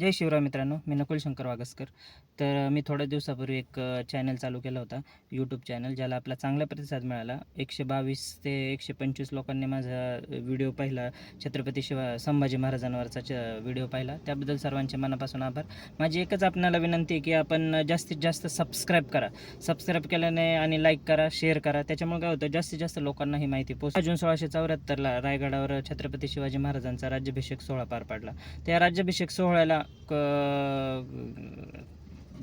जय शिवराय मित्रांनो मी नकुल शंकर वागसकर. तर मी थोड्या दिवसापूर्वी एक चॅनल चालू केला होता यूट्यूब चॅनल ज्याला आपला चांगला प्रतिसाद मिळाला. एकशे बावीस ते एकशे पंचवीस लोकांनी माझा व्हिडिओ पाहिला. छत्रपती शिवा संभाजी महाराजांवरचा च व्हिडिओ पाहिला. त्याबद्दल सर्वांचे मनापासून आभार. माझी एकच आपणाला विनंती आहे की आपण जास्तीत जास्त सबस्क्राईब करा. सबस्क्राईब केल्याने आणि लाईक करा शेअर करा. त्याच्यामुळे काय होतं जास्तीत जास्त लोकांना ही माहिती पोहोच जून सोळाशे चौऱ्याहत्तरला रायगडावर छत्रपती शिवाजी महाराजांचा राज्याभिषेक सोहळा पार पाडला. त्या राज्याभिषेक सोहळ्याला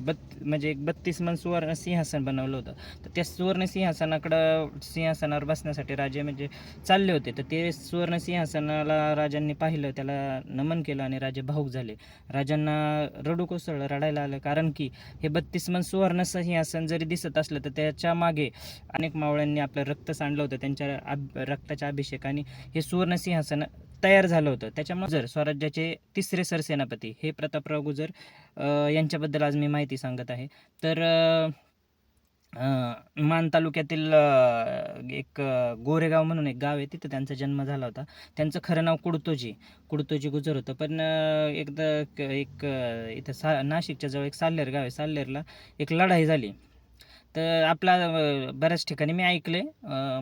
बत् म्हणजे एक बत्तीस मन सुवर्ण सिंहासन बनवलं होतं. तर त्या सुवर्ण सिंहासनाकडं सिंहासनावर बसण्यासाठी राजे म्हणजे चालले होते. तर ते सुवर्ण सिंहासनाला राजांनी पाहिलं त्याला नमन केलं आणि राजे भाऊक झाले. राजांना रडू कोसळलं रडायला आलं. कारण की हे बत्तीस मन सुवर्ण सिंहासन जरी दिसत असलं तर त्याच्यामागे अनेक मावळ्यांनी आपलं रक्त सांडलं होतं त्यांच्या अब रक्ताच्या अभिषेकाने. हे सुवर्ण सिंहासन तयार झालं होतं. त्याच्यामुळे जर स्वराज्याचे तिसरे सरसेनापती हे प्रतापराव गुजर यांच्याबद्दल आज मी माहिती सांगत आहे. तर मान तालुक्यातील एक गोरेगाव म्हणून एक गाव आहे तिथं त्यांचा जन्म झाला होता. त्यांचं खरं नाव कुडतोजी कुडतोजी गुजर होतं. पण एकदा क- एक इथं सा नाशिकच्या जवळ एक साल्हेर गाव आहे. साल्लेरला एक लढाई झाली. तर आपला बऱ्याच ठिकाणी मी ऐकले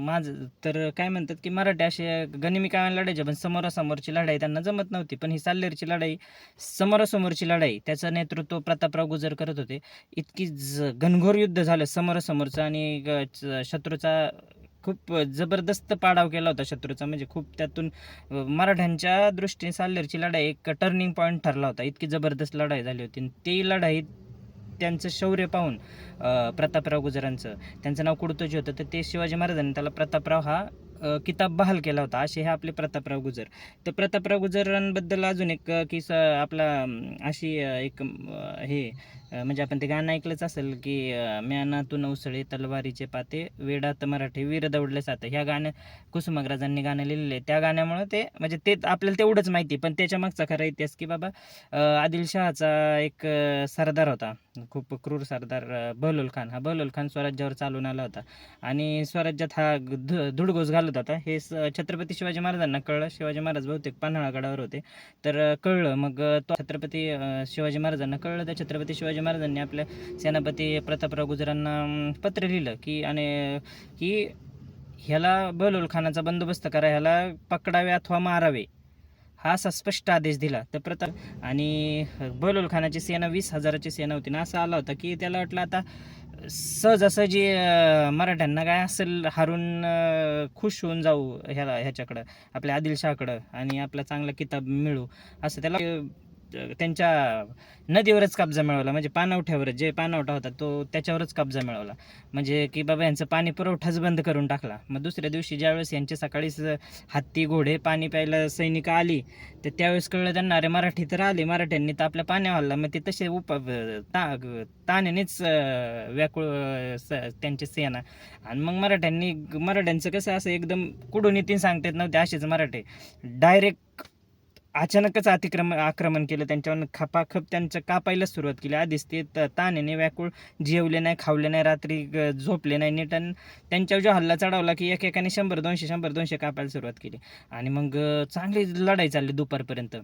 माझं तर काय म्हणतात की मराठी असे गनिमी काय लढायचे पण समोरासमोरची लढाई त्यांना जमत नव्हती. पण ही साल्लेरची लढाई समोरासमोरची लढाई त्याचं नेतृत्व प्रतापराव गुजर करत होते. इतकी ज घनघोर युद्ध झालं समोरासमोरचं आणि ग- च- शत्रूचा खूप जबरदस्त पाडाव केला होता शत्रूचा. म्हणजे खूप त्यातून मराठ्यांच्या दृष्टीने साल्लेरची लढाई एक टर्निंग पॉईंट ठरला होता. इतकी जबरदस्त लढाई झाली होती. आणि ती लढाई त्यांचं शौर्य पाहून प्रतापराव गुजरांचं. त्यांचं नाव कुडतोजी होतं तर ते शिवाजी महाराजांनी त्याला प्रतापराव हा किताब बहाल केला होता. असे हे आपले प्रतापराव गुजर. तर प्रतापराव गुजरांबद्दल अजून एक की किस्सा आपला अशी एक हे म्हणजे आपण ते गाणं ऐकलंच असेल की म्यानातून उसळे तलवारीचे पाते वेडात मराठी वीर दौडले सात. ह्या गाणं कुसुमाग्रजांनी गाणं लिहिलेलं आहे. त्या गाण्यामुळं ते म्हणजे ते आपल्याला तेवढंच माहिती पण त्याच्या मागचा खरा इतिहास की बाबा आदिलशहाचा एक सरदार होता. खूप क्रूर सरदार बहलोल खान. हा बहलोल खान स्वराज्यावर चालून आला होता. आणि स्वराज्यात हा धुडगोस घालत होता. हे स छत्रपती शिवाजी महाराजांना कळलं. शिवाजी महाराज बहुतेक पन्हाळगडावर होते. तर कळलं. मग तो छत्रपती शिवाजी महाराजांना कळलं. तर छत्रपती शिवाजी महाराजांनी आपल्या सेनापती प्रतापराव गुजरांना पत्र लिहिलं की आणि की ह्याला बहलोल खानाचा बंदोबस्त करा. ह्याला पकडावे अथवा मारावे. हा असा स्पष्ट आदेश दिला. तर प्रताप आणि बहलोल खानाची सेना वीस हजाराची सेना होती ना असं आला होता की त्याला वाटलं आता सहजासहजी मराठ्यांना काय असेल हारून खुश होऊन जाऊ ह्याला ह्याच्याकडं आपल्या आदिलशहाकडं आणि आपला चांगला किताब मिळू असं त्याला त्यांच्या नदीवरच कब्जा मिळवला. म्हणजे पाणवठ्यावर जे पाणवठा होता तो त्याच्यावरच कब्जा मिळवला. म्हणजे की बाबा यांचं पाणी पुरवठाच बंद करून टाकला. मग दुसऱ्या दिवशी ज्यावेळेस यांचे सकाळीच हत्ती घोडे पाणी प्यायला सैनिक आली तर त्यावेळेस कळलं त्यांना अरे मराठी तर आले. मराठ्यांनी तर आपल्या पाण्यावर हल्ला मग ते तसे उप ता ताण्यानेच व्याकुळ स- त्यांची सेना. आणि मग मराठ्यांनी मराठ्यांचं कसं असं एकदम कुठून येतील सांगता येत नव्हते असेच मराठे. डायरेक्ट अचानकच अतिक्रमण आक्रमण केलं त्यांच्यावर. खपाखप त्यांचं कापायला सुरुवात केली. आधीच ते त- तानेने व्याकुळ जेवले नाही खावले नाही रात्री ग- झोपले नाही नीट आणि त्यांच्यावर जो हल्ला चढवला की एकेकाने शंभर दोनशे शंभर दोनशे कापायला सुरुवात केली. आणि मग चांगली लढाई चालली दुपारपर्यंत.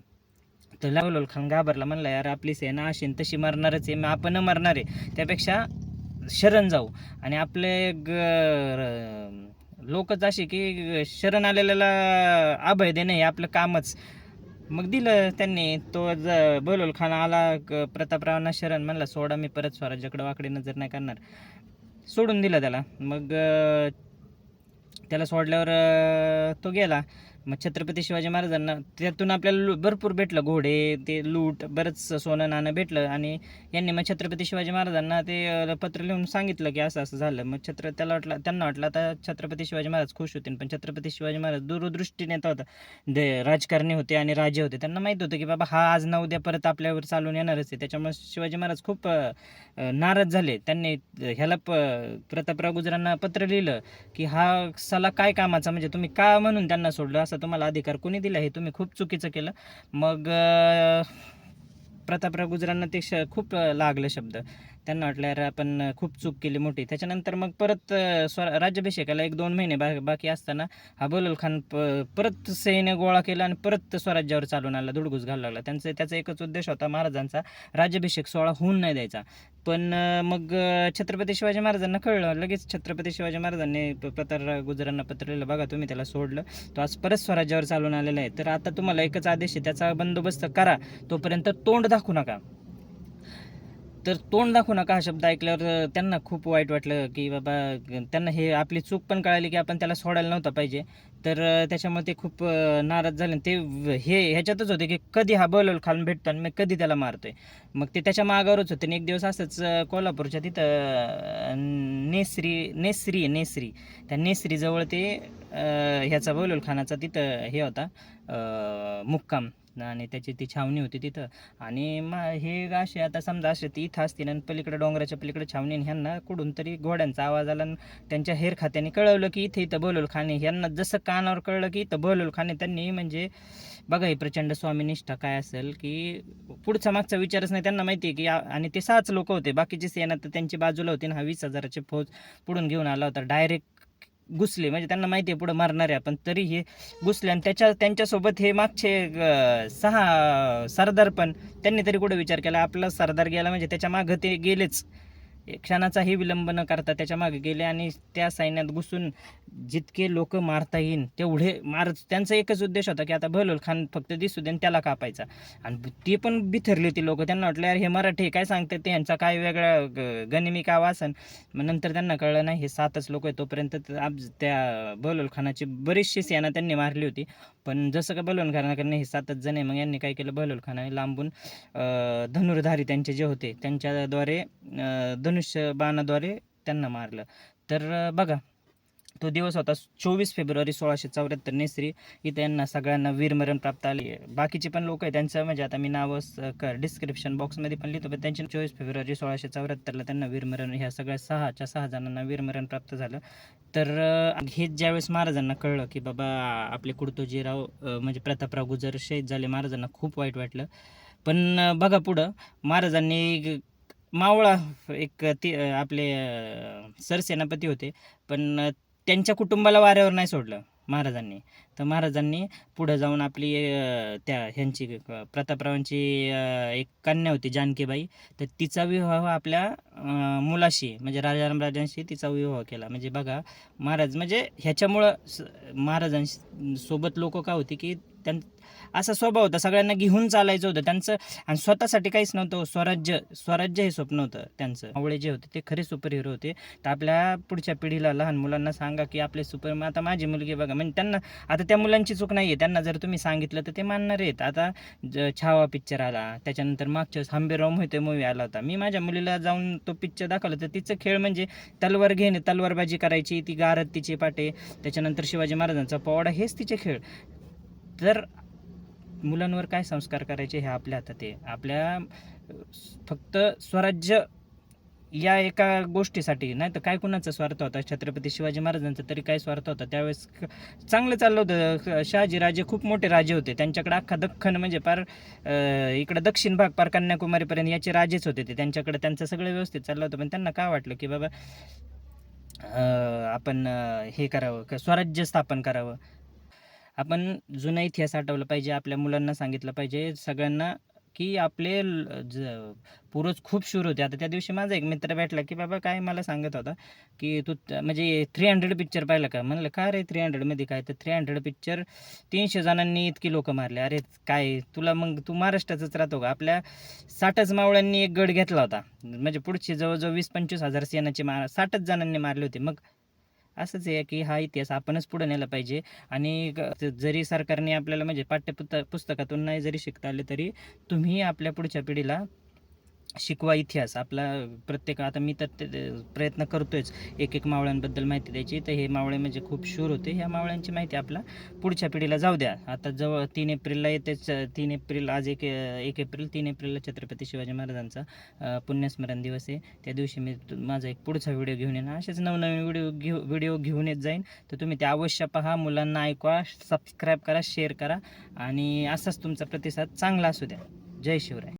तर लावलोल खान घाबरला म्हणला यार आपली सेना अशी तशी मरणारच आहे. मग आपण मरणार आहे. त्यापेक्षा शरण जाऊ. आणि आपले ग लोकच अशी की शरण आलेल्याला अभय देणे हे आपलं कामच. मग दिलं त्यांनी. तो ज बोलोल खान आला क- प्रतापरावांना शरण म्हणला सोडा मी परत स्वराज्याकडे वाकडे नजर नाही करणार. सोडून दिलं त्याला. मग त्याला सोडल्यावर तो गेला. मग छत्रपती शिवाजी महाराजांना त्यातून आपल्याला भरपूर भेटलं घोडे ते लूट बरंच सोनं नाणं भेटलं आणि यांनी मग छत्रपती शिवाजी महाराजांना ते पत्र लिहून सांगितलं की असं असं झालं. मग छत्र त्याला वाटलं त्यांना वाटलं आता छत्रपती शिवाजी महाराज खुश होतील पण छत्रपती शिवाजी महाराज दूरदृष्टी नेता होता. दे राजकारणी होते आणि राजे होते. त्यांना माहीत होतं की बाबा हा आज ना उद्या परत आपल्यावर चालून येणारच आहे. त्याच्यामुळे शिवाजी महाराज खूप नाराज झाले. त्यांनी ह्याला प प्रतापराव गुजरांना पत्र लिहिलं की हा सला काय कामाचा म्हणजे तुम्ही का म्हणून त्यांना सोडलं? असा तुम्हाला अधिकार कोणी दिला हे तुम्ही खूप चुकीचं केलं. मग प्रतापराव गुजरांना ते श खूप लागलं शब्द. त्यांना वाटलं यार आपण खूप चूक केली मोठी. त्याच्यानंतर मग परत अं, स्व राज्याभिषेकाला एक दोन महिने बा बाकी असताना हा बलोल खान प परत सैन्य गोळा केला आणि परत स्वराज्यावर चालून आला दुडगूस घालू लागला. त्यांचं त्याचा एकच उद्देश होता महाराजांचा राज्याभिषेक सोहळा होऊन नाही द्यायचा. पण मग छत्रपती शिवाजी महाराजांना कळलं लगेच छत्रपती शिवाजी महाराजांनी प- पत्र गुजरांना पत्र लिहिलं बघा तुम्ही त्याला सोडलं तो आज परत स्वराज्यावर चालून आलेला आहे. तर आता तुम्हाला एकच आदेश आहे त्याचा बंदोबस्त करा तोपर्यंत तोंड दाखवू नका. तर तोंड दाखवू नका हा शब्द ऐकल्यावर. त्यांना खूप वाईट वाटलं की बाबा त्यांना हे आपली चूक पण कळाली की आपण त्याला सोडायला नव्हता पाहिजे. तर त्याच्यामुळे ते खूप नाराज झाले. आणि ते हे ह्याच्यातच होते की कधी हा बलोल खालून भेटतो आणि मी कधी त्याला मारतोय. मग ते त्याच्या मागावरच होते आणि एक दिवस असंच कोल्हापूरच्या तिथं नेसरी नेसरी नेसरी. त्या नेसरीजवळ ते ह्याचा बलोल खानाचा तिथं हे होता मुक्काम. आणि त्याची ती छावणी होती तिथं. आणि मा हे असे आता समजा असे ती इथं असतील आणि पलीकडे डोंगराच्या पलीकडे छावणी आणि ह्यांना कुठून तरी घोड्यांचा आवाज आला आणि त्यांच्या हेर खात्याने कळवलं की इथे इथं बोलवलं खाणे. ह्यांना जसं कानावर कळलं की इथं बोलवलं खाणे. त्यांनी म्हणजे बघा ही प्रचंड स्वामीनिष्ठा काय असेल की पुढचा मागचा विचारच नाही. त्यांना माहिती आहे की आणि ते सहाच लोक होते. बाकीची सेना तर त्यांची बाजूला होती आणि हा वीस हजाराची फौज पुढून घेऊन आला होता. डायरेक्ट घुसले. म्हणजे त्यांना माहिती आहे पुढं मारणार आहे आपण. तरी हे घुसले आणि त्याच्या त्यांच्यासोबत हे मागचे सहा सरदार पण त्यांनी तरी कुठं विचार केला. आपला सरदार गेला म्हणजे त्याच्या मागं ते गेलेच. क्षणाचाही विलंब न करता त्याच्यामागे गेले आणि त्या सैन्यात घुसून जितके लोक मारता येईन तेवढे मार त्यांचा एकच उद्देश होता की आता बहलोल खान फक्त दिसू दे त्याला कापायचा. आणि ते पण बिथरली होती लोक. त्यांना वाटलं यार हे मराठी काय सांगते ते? यांचा काय वेगळा ग- गनिमी का वासन मग नंतर त्यांना कळलं नाही हे सातच लोक आहे तोपर्यंत त्या बहलोल खानाची बरीचशी सेना त्यांनी मारली होती. पण जसं का बलोल खानाकडनं हे सातच जण आहे मग यांनी काय केलं? बलोल खानाने लांबून धनुर्धारी त्यांचे जे होते त्यांच्याद्वारे धनु धनुष्य बाणाद्वारे त्यांना मारलं. तर बघा तो दिवस होता चोवीस फेब्रुवारी सोळाशे चौऱ्याहत्तर नेसरी. इथे यांना सगळ्यांना वीरमरण प्राप्त आले. बाकीचे पण लोक आहे त्यांचं म्हणजे आता मी नावं डिस्क्रिप्शन बॉक्समध्ये पण लिहितो पण त्यांचे चोवीस फेब्रुवारी सोळाशे चौऱ्याहत्तरला त्यांना वीरमरण ह्या सगळ्या सहाच्या सहा जणांना वीरमरण प्राप्त झालं. तर हे ज्यावेळेस महाराजांना कळलं की बाबा आपले कुडतोजीराव म्हणजे प्रतापराव गुजर शहीद झाले महाराजांना खूप वाईट वाटलं. पण बघा पुढं महाराजांनी मावळा एक ती आपले सरसेनापती होते. पण त्यांच्या कुटुंबाला वाऱ्यावर नाही सोडलं महाराजांनी. तर महाराजांनी पुढं जाऊन आपली त्या ह्यांची प्रतापरावांची एक कन्या होती जानकीबाई. तर तिचा विवाह आपल्या मुलाशी म्हणजे राजाराम राजांशी तिचा विवाह केला. म्हणजे बघा महाराज म्हणजे ह्याच्यामुळं स- महाराजांसोबत लोक का होती की त्यां असा स्वभाव होता. सगळ्यांना घेऊन चालायचं होतं. त्यांचं आणि स्वतःसाठी काहीच नव्हतं. स्वराज्य स्वराज्य हे स्वप्न होतं त्यांचं. आवळे जे होते ते खरे सुपर हिरो होते. तर आपल्या पुढच्या पिढीला लहान मुलांना सांगा की आपले सुपर आता माझी मुलगी बघा. म्हणजे त्यांना आता त्या मुलांची चूक नाही आहे त्यांना जर तुम्ही सांगितलं तर ते मानणार आहेत. आता ज- छावा पिक्चर आला. त्याच्यानंतर मागच्या वेळेस हंबीराव मोहिते मूवी आला होता. मी माझ्या मुलीला जाऊन तो पिक्चर दाखवला. तर तिचं खेळ म्हणजे तलवार घेणे तलवारबाजी करायची ती गारद तिचे पाटे. त्याच्यानंतर शिवाजी महाराजांचा पोवाडा हेच तिचे खेळ. तर मुलांवर काय संस्कार करायचे हे आपल्या हातात आहे. आपल्या फक्त स्वराज्य या एका गोष्टीसाठी नाही तर काय कुणाचा स्वार्थ होता? छत्रपती शिवाजी महाराजांचा तरी काय स्वार्थ होता? त्यावेळेस चांगलं चाललं होतं. शहाजी राजे खूप मोठे राजे होते. त्यांच्याकडे अख्खा दख्खन म्हणजे पार इकडं दक्षिण भाग पार कन्याकुमारीपर्यंत याचे राजेच होते ते. त्यांच्याकडे त्यांचं सगळं व्यवस्थित चाललं होतं. पण त्यांना काय वाटलं की बाबा आपण हे करावं स्वराज्य स्थापन करावं? आपण जुना इतिहास आठवला पाहिजे आपल्या मुलांना सांगितलं पाहिजे सगळ्यांना की आपले ज पूर्वज खूप शूर होते. आता त्या दिवशी माझा एक मित्र भेटला की बाबा काय मला सांगत होता की तू म्हणजे थ्री हंड्रेड पिक्चर पाहिलं का? म्हणलं का रे थ्री हंड्रेडमध्ये काय? तर थ्री हंड्रेड पिक्चर तीनशे जणांनी इतकी लोक मारले. अरे काय? तुला मग तू महाराष्ट्रातच राहतो का? आपल्या साठच मावळ्यांनी एक गड घेतला होता. म्हणजे पुढची जवळजवळ वीस पंचवीस हजार सेनाची मार साठच जणांनी मारले होते. मग असंच आहे की हा इतिहास आपणच पुढे नेला पाहिजे. आणि जरी सरकारने आपल्याला म्हणजे पाठ्यपुस्त पुस्तकातून नाही जरी शिकता आले तरी तुम्ही आपल्या पुढच्या पिढीला शिकवा इतिहास. आपला प्रत्येक आता मी तर प्रयत्न करतोयच. एक एक मावळ्यांबद्दल माहिती द्यायची. तर हे मावळे म्हणजे खूप शूर होते. ह्या मावळ्यांची माहिती आपला पुढच्या पिढीला जाऊ द्या. आता जवळ तीन एप्रिलला येतेच तीन एप्रिल आज एक एक एप्रिल तीन एप्रिलला छत्रपती शिवाजी महाराजांचा पुण्यस्मरण दिवस आहे. त्या दिवशी मी माझा एक पुढचा व्हिडिओ घेऊन येणार. असेच नवनवीन व्हिडिओ घेऊ व्हिडिओ घेऊन येत जाईन. तर तुम्ही ते अवश्य पहा. मुलांना ऐकवा सबस्क्राईब करा शेअर करा. आणि असाच तुमचा प्रतिसाद चांगला असू द्या. जय शिवराय.